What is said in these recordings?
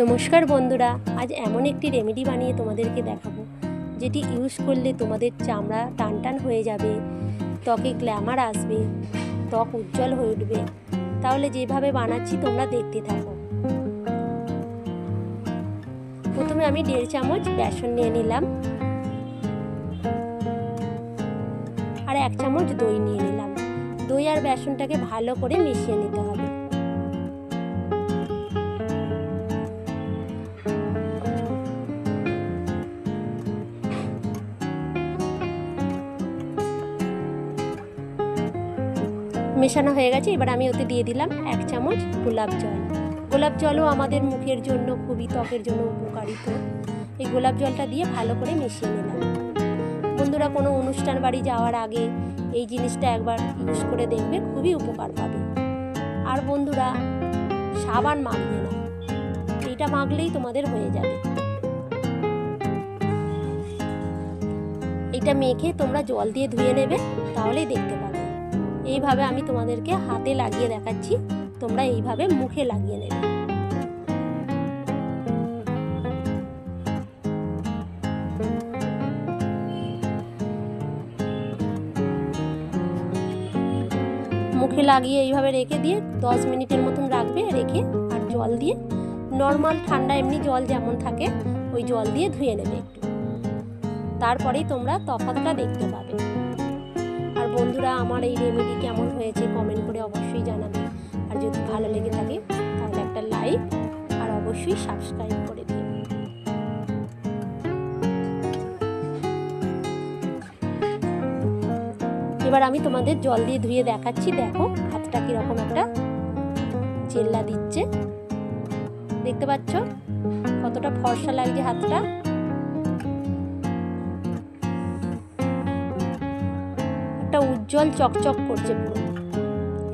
নমস্কার বন্ধুরা, আজ এমন একটি রেমেডি বানিয়ে তোমাদেরকে দেখাবো, যেটি ইউজ করলে তোমাদের চামড়া টান টান হয়ে যাবে, ত্বকে গ্ল্যামার আসবে, ত্বক উজ্জ্বল হয়ে উঠবে। তাহলে যেভাবে বানাচ্ছি তোমরা দেখতে থাকো। প্রথমে আমি দেড় চামচ বেসন নিয়ে নিলাম। আর এক চামচ দই নিয়ে নিলাম। দই আর বেসনটাকে ভালো করে মিশিয়ে নিতে হবে। মেশানো হয়ে গেছে, এবার আমি ওতে দিয়ে দিলাম এক চামচ গোলাপ জল। গোলাপ জলও আমাদের মুখের জন্য খুবই, ত্বকের জন্য উপকারিত। এই গোলাপ জলটা দিয়ে ভালো করে মিশিয়ে নিলাম। বন্ধুরা, কোনো অনুষ্ঠান বাড়ি যাওয়ার আগে এই জিনিসটা একবার ইউজ করে দেখবে, খুবই উপকার পাবে। আর বন্ধুরা, সাবান মাখবে না। এইটা মাখলেই তোমাদের হয়ে যাবে। এটা মেখে তোমরা জল দিয়ে ধুয়ে নেবে, তাহলেই দেখতে পাবে। এইভাবে আমি তোমাদেরকে হাতে লাগিয়ে দেখাচ্ছি। তোমরা এইভাবে মুখে লাগিয়ে নেবে। মুখে লাগিয়ে এইভাবে রেখে দিয়ে দশ মিনিটের মতন রাখবে, রেখে আর জল দিয়ে। নর্মাল ঠান্ডা এমনি জল যেমন থাকে, ওই জল দিয়ে ধুয়ে নেবে একটু। তারপরেই তোমরা তফাতটা দেখতে পাবে। বন্ধুরা, আমার এই রেমেডি কেমন হয়েছে কমেন্ট করে অবশ্যই জানাবে। আর যদি ভালো লেগে থাকে, তাহলে একটা লাইক আর অবশ্যই সাবস্ক্রাইব করে দিন এবার আমি তোমাদের জল দিয়ে ধুয়ে দেখাচ্ছি। দেখো, হাতটা কীরকম একটা চেল্লা দিচ্ছে। দেখতে পাচ্ছ? কতটা ফর্সা লাগছে হাতটা। উজ্জ্বল চকচক করছে পুরো।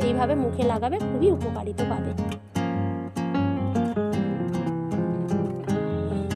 এইভাবে মুখে লাগাবে খুবই উপকারিত পাবে।